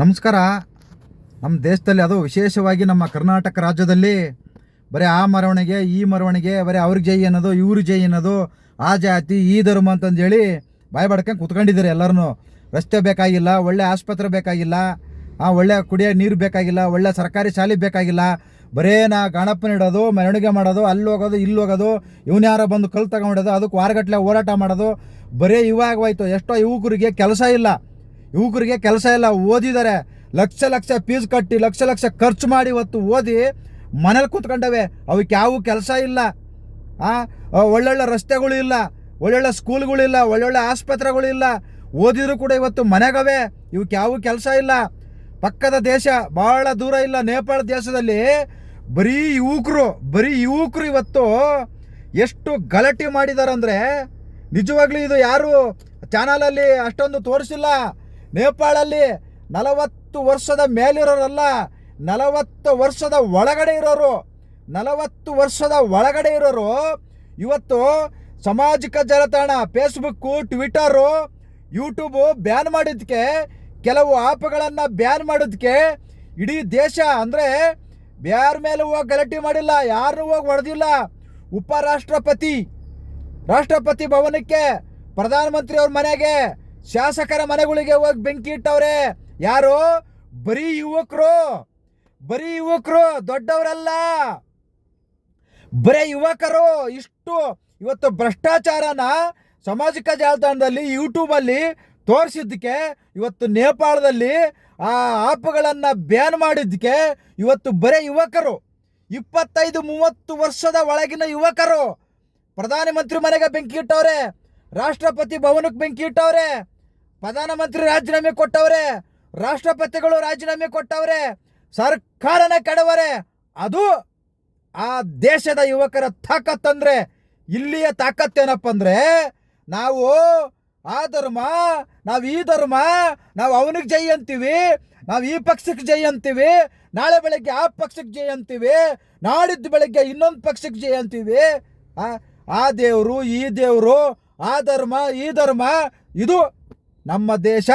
ನಮಸ್ಕಾರ. ನಮ್ಮ ದೇಶದಲ್ಲಿ ಅದು ವಿಶೇಷವಾಗಿ ನಮ್ಮ ಕರ್ನಾಟಕ ರಾಜ್ಯದಲ್ಲಿ ಬರೀ ಆ ಮೆರವಣಿಗೆ, ಈ ಮೆರವಣಿಗೆ, ಬರೀ ಅವ್ರಿಗೆ ಜೈ ಅನ್ನೋದು, ಇವ್ರಿಗೆ ಜೈ ಅನ್ನೋದು, ಆ ಜಾತಿ, ಈ ಧರ್ಮ ಅಂತಂದೇಳಿ ಬಾಯಿ ಬಡ್ಕೊಂಡು ಕುತ್ಕೊಂಡಿದ್ದಾರೆ ಎಲ್ಲರೂ ರಸ್ತೆ ಬೇಕಾಗಿಲ್ಲ, ಒಳ್ಳೆ ಆಸ್ಪತ್ರೆ ಬೇಕಾಗಿಲ್ಲ, ಆ ಒಳ್ಳೆ ಕುಡಿಯೋ ನೀರು ಬೇಕಾಗಿಲ್ಲ, ಒಳ್ಳೆ ಸರ್ಕಾರಿ ಶಾಲೆ ಬೇಕಾಗಿಲ್ಲ, ಬರೇ ನಾ ಗಣಪನ ಇಡೋದು ಮೆರವಣಿಗೆ ಮಾಡೋದು, ಅಲ್ಲಿ ಹೋಗೋದು, ಇಲ್ಲಿ ಹೋಗೋದು, ಇವನು ಯಾರೋ ಬಂದು ಕಲ್ ತಗೊಂಡಿಡೋದು ಅದಕ್ಕೆ ವಾರಗಟ್ಟಲೆ ಹೋರಾಟ ಮಾಡೋದು, ಬರೀ ಇವಾಗ ಹೋಯ್ತು. ಎಷ್ಟೋ ಯುವಕರಿಗೆ ಕೆಲಸ ಇಲ್ಲ. ಯುವಕರಿಗೆ ಕೆಲಸ ಇಲ್ಲ, ಓದಿದ್ದಾರೆ. ಲಕ್ಷ ಲಕ್ಷ ಫೀಸ್ ಕಟ್ಟಿ, ಲಕ್ಷ ಲಕ್ಷ ಖರ್ಚು ಮಾಡಿ ಇವತ್ತು ಓದಿ ಮನೇಲಿ ಕೂತ್ಕೊಂಡವೆ. ಅವಕ್ಕೆ ಯಾವ ಕೆಲಸ ಇಲ್ಲ. ಒಳ್ಳೊಳ್ಳೆ ರಸ್ತೆಗಳು ಇಲ್ಲ, ಒಳ್ಳೊಳ್ಳೆ ಸ್ಕೂಲ್ಗಳಿಲ್ಲ ಒಳ್ಳೊಳ್ಳೆ ಆಸ್ಪತ್ರೆಗಳಿಲ್ಲ ಓದಿದ್ರು ಕೂಡ ಇವತ್ತು ಮನೆಗವೆ. ಇವಕ್ಕೆ ಯಾವ ಕೆಲಸ ಇಲ್ಲ. ಪಕ್ಕದ ದೇಶ ಭಾಳ ದೂರ ಇಲ್ಲ. ನೇಪಾಳ ದೇಶದಲ್ಲಿ ಬರೀ ಯುವಕರು ಬರೀ ಯುವಕರು ಇವತ್ತು ಎಷ್ಟು ಗಲಾಟೆ ಮಾಡಿದಾರಂದ್ರೆ, ನಿಜವಾಗ್ಲೂ ಇದು ಯಾರು ಚಾನಲಲ್ಲಿ ಅಷ್ಟೊಂದು ತೋರಿಸಿಲ್ಲ. ನೇಪಾಳಲ್ಲಿ ನಲವತ್ತು ವರ್ಷದ ಮೇಲಿರೋರಲ್ಲ, ನಲವತ್ತು ವರ್ಷದ ಒಳಗಡೆ ಇರೋರು, ನಲವತ್ತು ವರ್ಷದ ಒಳಗಡೆ ಇರೋರು, ಇವತ್ತು ಸಾಮಾಜಿಕ ಜಾಲತಾಣ ಫೇಸ್ಬುಕ್ಕು ಟ್ವಿಟರು ಯೂಟ್ಯೂಬು ಬ್ಯಾನ್ ಮಾಡಿದ್ದಕ್ಕೆ ಕೆಲವು ಆ್ಯಪ್ಗಳನ್ನು ಬ್ಯಾನ್ ಮಾಡೋದಕ್ಕೆ ಇಡೀ ದೇಶ ಅಂದರೆ ಯಾರ ಮೇಲೆ ಹೋಗಿ ಗಲಾಟೆ ಮಾಡಿಲ್ಲ ಯಾರು ಹೋಗಿ ಹೊಡೆದಿಲ್ಲ. ಉಪರಾಷ್ಟ್ರಪತಿ, ರಾಷ್ಟ್ರಪತಿ ಭವನಕ್ಕೆ ಪ್ರಧಾನಮಂತ್ರಿ ಅವ್ರ ಮನೆಗೆ ಶಾಸಕರ ಮನೆಗಳಿಗೆ ಹೋಗಿ ಬೆಂಕಿ ಇಟ್ಟವ್ರೆ. ಯಾರು? ಬರೀ ಯುವಕರು. ಬರೀ ಯುವಕರು, ದೊಡ್ಡವರಲ್ಲ. ಬರೀ ಯುವಕರು. ಇಷ್ಟು ಇವತ್ತು ಭ್ರಷ್ಟಾಚಾರನ ಸಾಮಾಜಿಕ ಜಾಲತಾಣದಲ್ಲಿ ಯೂಟ್ಯೂಬಲ್ಲಿ ತೋರಿಸಿದ್ದಕ್ಕೆ ಇವತ್ತು ನೇಪಾಳದಲ್ಲಿ ಆ ಆ್ಯಪ್ಗಳನ್ನು ಬ್ಯಾನ್ ಮಾಡಿದ್ದಕ್ಕೆ ಇವತ್ತು ಬರೀ ಯುವಕರು. ಇಪ್ಪತ್ತೈದು, ಮೂವತ್ತು ವರ್ಷದ ಒಳಗಿನ ಯುವಕರು. ಪ್ರಧಾನಮಂತ್ರಿ ಮನೆಗೆ ಬೆಂಕಿ ಇಟ್ಟವ್ರೆ. ರಾಷ್ಟ್ರಪತಿ ಭವನಕ್ಕೆ ಬೆಂಕಿ ಇಟ್ಟವ್ರೆ. ಪ್ರಧಾನಮಂತ್ರಿ ರಾಜೀನಾಮೆ ಕೊಟ್ಟವರೇ, ರಾಷ್ಟ್ರಪತಿಗಳು ರಾಜೀನಾಮೆ ಕೊಟ್ಟವ್ರೆ, ಸರ್ಕಾರನ ಕೆಡವರೆ, ಅದು ಆ ದೇಶದ ಯುವಕರ ತಾಕತ್ ಅಂದ್ರೆ ಇಲ್ಲಿಯ ತಾಕತ್ತೇನಪ್ಪ ಅಂದ್ರೆ, ನಾವು ಆ ಧರ್ಮ, ನಾವು ಈ ಧರ್ಮ, ನಾವು ಅವನಿಗೆ ಜೈ ಅಂತೀವಿ, ನಾವು ಈ ಪಕ್ಷಕ್ಕೆ ಜೈ ಅಂತೀವಿ, ನಾಳೆ ಬೆಳಗ್ಗೆ ಆ ಪಕ್ಷಕ್ಕೆ ಜೈ ಅಂತೀವಿ ನಾಡಿದ್ದು ಬೆಳಗ್ಗೆ ಇನ್ನೊಂದು ಪಕ್ಷಕ್ಕೆ ಜೈ ಅಂತೀವಿ ಆ ದೇವರು, ಈ ದೇವರು, ಆ ಧರ್ಮ, ಈ ಧರ್ಮ, ಇದು ನಮ್ಮ ದೇಶ,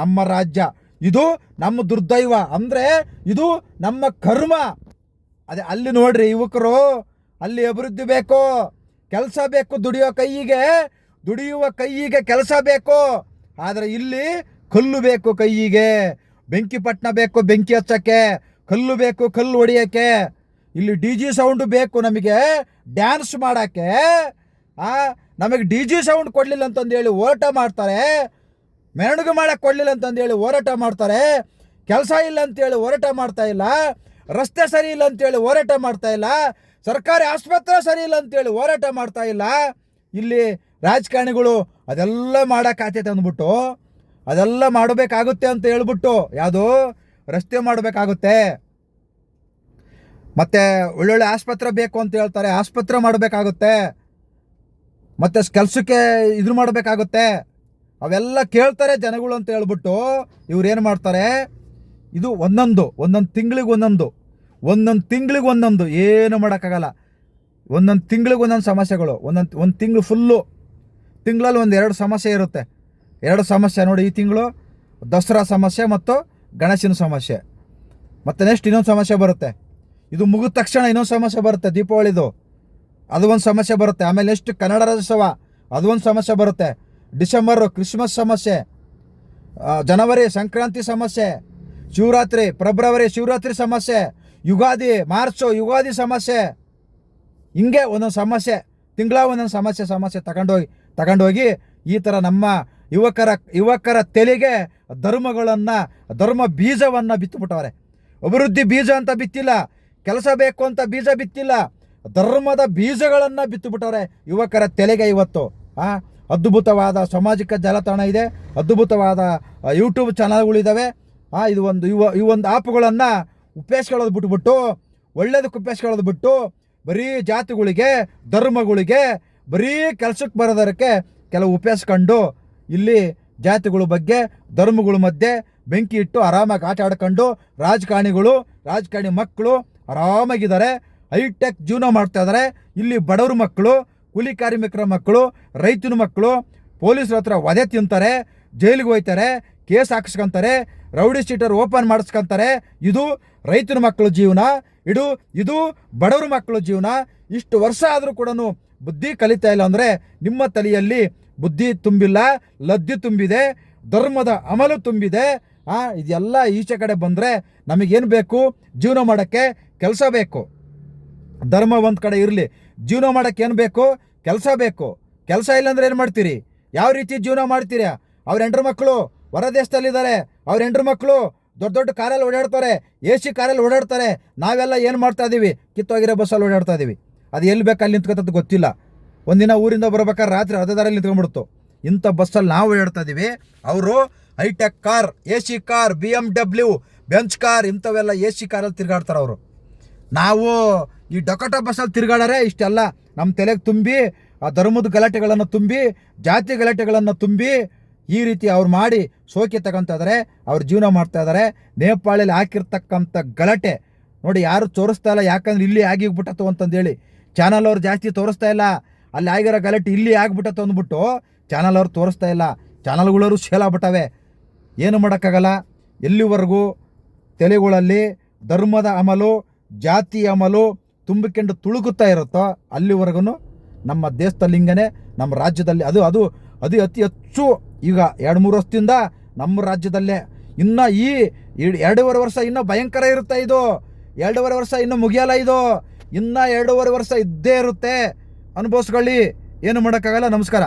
ನಮ್ಮ ರಾಜ್ಯ. ಇದು ನಮ್ಮ ದುರ್ದೈವ. ಅಂದರೆ ಇದು ನಮ್ಮ ಕರ್ಮ. ಅದೇ ಅಲ್ಲಿ ನೋಡ್ರಿ ಯುವಕರು, ಅಲ್ಲಿ ಅಭಿವೃದ್ಧಿ ಬೇಕು, ಕೆಲಸ ಬೇಕು ದುಡಿಯೋ ಕೈಯಿಗೆ, ದುಡಿಯುವ ಕೈಯಿಗೆ ಕೆಲಸ ಬೇಕು. ಆದರೆ ಇಲ್ಲಿ ಕಲ್ಲು ಬೇಕು ಕೈಯಿಗೆ. ಬೆಂಕಿ ಪಟ್ನ ಬೇಕು ಬೆಂಕಿ ಹಚ್ಚಕ್ಕೆ, ಕಲ್ಲು ಬೇಕು ಕಲ್ಲು ಹೊಡಿಯೋಕ್ಕೆ. ಇಲ್ಲಿ ಡಿ ಜಿ ಸೌಂಡು ಬೇಕು ನಮಗೆ ಡ್ಯಾನ್ಸ್ ಮಾಡೋಕ್ಕೆ. ನಮಗೆ ಡಿ ಜಿ ಸೌಂಡ್ ಕೊಡಲಿಲ್ಲ ಅಂತಂದೇಳಿ ಓಟ ಮಾಡ್ತಾರೆ. ಮೆರವಣಿಗೆ ಮಾಡಕ್ಕೆ ಕೊಡಲಿಲ್ಲ ಅಂತಂದೇಳಿ ಹೋರಾಟ ಮಾಡ್ತಾರೆ. ಕೆಲಸ ಇಲ್ಲ ಅಂತೇಳಿ ಹೋರಾಟ ಮಾಡ್ತಾ ಇಲ್ಲ. ರಸ್ತೆ ಸರಿ ಇಲ್ಲ ಅಂತೇಳಿ ಹೋರಾಟ ಮಾಡ್ತಾ ಇಲ್ಲ. ಸರ್ಕಾರಿ ಆಸ್ಪತ್ರೆ ಸರಿ ಇಲ್ಲ ಅಂತೇಳಿ ಹೋರಾಟ ಮಾಡ್ತಾ ಇಲ್ಲ. ಇಲ್ಲಿ ರಾಜಕಾರಣಿಗಳು ಅದೆಲ್ಲ ಮಾಡೋಕ್ಕಾಗ್ತೈತೆ ಅಂದ್ಬಿಟ್ಟು, ಅದೆಲ್ಲ ಮಾಡಬೇಕಾಗುತ್ತೆ ಅಂತ ಹೇಳ್ಬಿಟ್ಟು ಯಾವುದು? ರಸ್ತೆ ಮಾಡಬೇಕಾಗುತ್ತೆ. ಮತ್ತೆ ಒಳ್ಳೊಳ್ಳೆ ಆಸ್ಪತ್ರೆ ಬೇಕು ಅಂತ ಹೇಳ್ತಾರೆ. ಆಸ್ಪತ್ರೆ ಮಾಡಬೇಕಾಗುತ್ತೆ. ಮತ್ತೆ ಕೆಲಸಕ್ಕೆ ಇದ್ರ ಮಾಡಬೇಕಾಗುತ್ತೆ. ಅವೆಲ್ಲ ಕೇಳ್ತಾರೆ ಜನಗಳು ಅಂತ ಹೇಳ್ಬಿಟ್ಟು ಇವ್ರೇನು ಮಾಡ್ತಾರೆ? ಇದು ಒಂದೊಂದು ಒಂದೊಂದು ತಿಂಗಳಿಗೆ ಒಂದೊಂದು ಒಂದೊಂದು ತಿಂಗಳಿಗೆ ಒಂದೊಂದು, ಏನು ಮಾಡೋಕ್ಕಾಗಲ್ಲ. ಒಂದೊಂದು ತಿಂಗಳಿಗೆ ಒಂದೊಂದು ಸಮಸ್ಯೆಗಳು, ಒಂದೊಂದು, ಒಂದು ತಿಂಗಳು ಫುಲ್ಲು ತಿಂಗಳಲ್ಲಿ ಒಂದು ಎರಡು ಸಮಸ್ಯೆ ಇರುತ್ತೆ. ಎರಡು ಸಮಸ್ಯೆ ನೋಡಿ ಈ ತಿಂಗಳು, ದಸರಾ ಸಮಸ್ಯೆ ಮತ್ತು ಗಣೇಶನ ಸಮಸ್ಯೆ. ಮತ್ತು ನೆಕ್ಸ್ಟ್ ಇನ್ನೊಂದು ಸಮಸ್ಯೆ ಬರುತ್ತೆ. ಇದು ಮುಗಿದ ತಕ್ಷಣ ಇನ್ನೊಂದು ಸಮಸ್ಯೆ ಬರುತ್ತೆ ದೀಪಾವಳಿದು. ಅದು ಒಂದು ಸಮಸ್ಯೆ ಬರುತ್ತೆ. ಆಮೇಲೆ ನೆಕ್ಸ್ಟ್ ಕನ್ನಡ ರಾಜ್ಯೋತ್ಸವ, ಅದು ಒಂದು ಸಮಸ್ಯೆ ಬರುತ್ತೆ. ಡಿಸೆಂಬರು ಕ್ರಿಸ್ಮಸ್ ಸಮಸ್ಯೆ ಜನವರಿ ಸಂಕ್ರಾಂತಿ ಸಮಸ್ಯೆ, ಶಿವರಾತ್ರಿ, ಫೆಬ್ರವರಿ ಶಿವರಾತ್ರಿ ಸಮಸ್ಯೆ, ಯುಗಾದಿ, ಮಾರ್ಚು ಯುಗಾದಿ ಸಮಸ್ಯೆ. ಹಿಂಗೆ ಒಂದೊಂದು ಸಮಸ್ಯೆ, ತಿಂಗಳ ಒಂದೊಂದು ಸಮಸ್ಯೆ ಸಮಸ್ಯೆ ತಗೊಂಡೋಗಿ ತಗೊಂಡೋಗಿ ಈ ಥರ ನಮ್ಮ ಯುವಕರ ಯುವಕರ ತೆಲೆಗೆ ಧರ್ಮಗಳನ್ನು, ಧರ್ಮ ಬೀಜವನ್ನು ಬಿತ್ತುಬಿಟ್ಟವ್ರೆ. ಅಭಿವೃದ್ಧಿ ಬೀಜ ಅಂತ ಬಿತ್ತಿಲ್ಲ, ಕೆಲಸ ಬೇಕು ಅಂತ ಬೀಜ ಬಿತ್ತಿಲ್ಲ, ಧರ್ಮದ ಬೀಜಗಳನ್ನು ಬಿತ್ತುಬಿಟ್ಟವ್ರೆ ಯುವಕರ ತೆಲೆಗೆ ಇವತ್ತು, ಆ? ಅದ್ಭುತವಾದ ಸಾಮಾಜಿಕ ಜಾಲತಾಣ ಇದೆ. ಅದ್ಭುತವಾದ ಯೂಟ್ಯೂಬ್ ಚಾನಲ್ಗಳಿದ್ದಾವೆ ಆ, ಇದು ಒಂದು, ಇವ, ಈ ಒಂದು ಆ್ಯಪ್ಗಳನ್ನು ಉಪಯೋಗಿಸ್ಕೊಳ್ಳೋದು ಬಿಟ್ಬಿಟ್ಟು, ಒಳ್ಳೇದಕ್ಕೆ ಉಪಯೋಗಿಸ್ಕೊಳ್ಳೋದು ಬಿಟ್ಟು, ಬರೀ ಜಾತಿಗಳಿಗೆ, ಧರ್ಮಗಳಿಗೆ, ಬರೀ ಕೆಲಸಕ್ಕೆ ಬರೋದಕ್ಕೆ ಕೆಲವು ಉಪಯೋಗಿಸ್ಕೊಂಡು ಇಲ್ಲಿ ಜಾತಿಗಳ ಬಗ್ಗೆ, ಧರ್ಮಗಳ ಮಧ್ಯೆ ಬೆಂಕಿ ಇಟ್ಟು ಆರಾಮಾಗಿ ಆಟ ಆಡ್ಕೊಂಡು, ರಾಜಕಾರಣಿಗಳು, ರಾಜಕಾರಣಿ ಮಕ್ಕಳು ಆರಾಮಾಗಿದ್ದಾರೆ. ಹೈಟೆಕ್ ಜೀವನ ಮಾಡ್ತಾ ಇದ್ದಾರೆ. ಇಲ್ಲಿ ಬಡವ್ರ ಮಕ್ಕಳು ಕೂಲಿ ಕಾರ್ಮಿಕರ ಮಕ್ಕಳು, ರೈತನ ಮಕ್ಕಳು, ಪೊಲೀಸರ ಹತ್ರ ವಧೆ ತಿಂತಾರೆ, ಜೈಲಿಗೆ ಹೋಯ್ತಾರೆ ಕೇಸ್ ಹಾಕಿಸ್ಕೊಂತಾರೆ, ರೌಡಿ ಶೀಟರ್ ಓಪನ್ ಮಾಡಿಸ್ಕೊಂತಾರೆ. ಇದು ರೈತನ ಮಕ್ಕಳ ಜೀವನ. ಇಡು, ಇದು ಬಡವರ ಮಕ್ಕಳ ಜೀವನ. ಇಷ್ಟು ವರ್ಷ ಆದರೂ ಕೂಡ ಬುದ್ಧಿ ಕಲಿತಾ ಇಲ್ಲ ಅಂದರೆ ನಿಮ್ಮ ತಲೆಯಲ್ಲಿ ಬುದ್ಧಿ ತುಂಬಿಲ್ಲ, ಲದ್ದಿ ತುಂಬಿದೆ, ಧರ್ಮದ ಅಮಲು ತುಂಬಿದೆ. ಆ, ಇದೆಲ್ಲ ಈಚೆ ಕಡೆ ಬಂದರೆ ನಮಗೇನು ಬೇಕು? ಜೀವನ ಮಾಡೋಕ್ಕೆ ಕೆಲಸ ಬೇಕು. ಧರ್ಮ ಒಂದು ಕಡೆ ಇರಲಿ. ಜೀವನ ಮಾಡೋಕ್ಕೆ ಏನು ಬೇಕು? ಕೆಲಸ ಬೇಕು. ಕೆಲಸ ಇಲ್ಲಾಂದ್ರೆ ಏನು ಮಾಡ್ತೀರಿ? ಯಾವ ರೀತಿ ಜೀವನ ಮಾಡ್ತೀರಾ? ಅವ್ರ ಹೆಂಡ್ರ ಮಕ್ಕಳು ಹೊರ ದೇಶದಲ್ಲಿದ್ದಾರೆ ಅವ್ರ ಹೆಂಡ್ರ ಮಕ್ಕಳು ದೊಡ್ಡ ದೊಡ್ಡ ಕಾರಲ್ಲಿ ಓಡಾಡ್ತಾರೆ. ಎ ಸಿ ಕಾರಲ್ಲಿ ಓಡಾಡ್ತಾರೆ. ನಾವೆಲ್ಲ ಏನು ಮಾಡ್ತಾ ಇದ್ದೀವಿ ಕಿತ್ತೋಗಿರೋ ಬಸ್ಸಲ್ಲಿ ಓಡಾಡ್ತಾ ಇದ್ದೀವಿ ಅದು ಎಲ್ಲಿ ಬೇಕು ಅಲ್ಲಿ ನಿಂತ್ಕೊತದ್ದು ಗೊತ್ತಿಲ್ಲ. ಒಂದಿನ ಊರಿಂದ ಬರ್ಬೇಕಾದ್ರೆ ರಾತ್ರಿ ಅರ್ಧದಾರಲ್ಲಿ ನಿಂತ್ಕೊಂಡ್ಬಿಡ್ತು. ಇಂಥ ಬಸ್ಸಲ್ಲಿ ನಾವು ಓಡಾಡ್ತಾ ಇದ್ದೀವಿ ಅವರು high tech car, A C car, B M W, Benz car ಇಂಥವೆಲ್ಲ ಎ ಸಿ ಕಾರಲ್ಲಿ ತಿರುಗಾಡ್ತಾರೆ ಅವರು ನಾವು ಈ ಡಕಟ ಬಸ್ಸಲ್ಲಿ ತಿರುಗಾಡರೆ ಇಷ್ಟೆಲ್ಲ ನಮ್ಮ ತಲೆಗೆ ತುಂಬಿ, ಆ ಧರ್ಮದ ಗಲಾಟೆಗಳನ್ನು ತುಂಬಿ, ಜಾತಿ ಗಲಾಟೆಗಳನ್ನು ತುಂಬಿ ಈ ರೀತಿ ಅವ್ರು ಮಾಡಿ ಸೋಕೆ ತಗೊಂತ ಇದ್ದಾರೆ ಅವ್ರು ಜೀವನ ಮಾಡ್ತಾ ಇದ್ದಾರೆ ನೇಪಾಳಲ್ಲಿ ಹಾಕಿರ್ತಕ್ಕಂಥ ಗಲಾಟೆ. ನೋಡಿ ಯಾರು ತೋರಿಸ್ತಾ ಇಲ್ಲ, ಯಾಕಂದ್ರೆ ಇಲ್ಲಿ ಆಗಿಬಿಟ್ಟತ್ತು ಅಂತಂದೇಳಿ. ಚಾನಲ್ ಅವ್ರು ಜಾಸ್ತಿ ತೋರಿಸ್ತಾ ಇಲ್ಲ. ಅಲ್ಲಿ ಆಗಿರೋ ಗಲಾಟೆ ಇಲ್ಲಿ ಆಗ್ಬಿಟ್ಟತ್ತು ಅಂದ್ಬಿಟ್ಟು ಚಾನಲ್ ಅವ್ರು ತೋರಿಸ್ತಾ ಇಲ್ಲ. ಚಾನಲ್ಗಳವರು ಶೇಲಾಗ್ಬಿಟ್ಟವೆ ಏನು ಮಾಡೋಕ್ಕಾಗಲ್ಲ. ಎಲ್ಲಿವರೆಗೂ ತಲೆಗಳಲ್ಲಿ ಧರ್ಮದ ಅಮಲು, ಜಾತಿ ಅಮಲು ತುಂಬಿಕೊಂಡು ತುಳುಕುತ್ತಾ ಇರುತ್ತೋ ಅಲ್ಲಿವರೆಗೂ ನಮ್ಮ ದೇಶದ ಹಿಂಗನೆ ನಮ್ಮ ರಾಜ್ಯದಲ್ಲಿ ಅದು ಅದು ಅದು ಅತಿ ಹೆಚ್ಚು ಈಗ ಎರಡು ಮೂರು ವರ್ಷದಿಂದ ನಮ್ಮ ರಾಜ್ಯದಲ್ಲೇ. ಇನ್ನು ಈ ಎರ್ಡ್- ಎರಡೂವರೆ ವರ್ಷ ಇನ್ನೂ ಭಯಂಕರ ಇರುತ್ತೆ ಇದು. ಎರಡೂವರೆ ವರ್ಷ ಇನ್ನೂ ಮುಗಿಯಲ್ಲ ಇದು. ಇನ್ನೂ ಎರಡೂವರೆ ವರ್ಷ ಇದ್ದೇ ಇರುತ್ತೆ. ಅನುಭವಿಸ್ಕೊಳ್ಳಿ. ಏನು ಮಾಡೋಕ್ಕಾಗಲ್ಲ. ನಮಸ್ಕಾರ.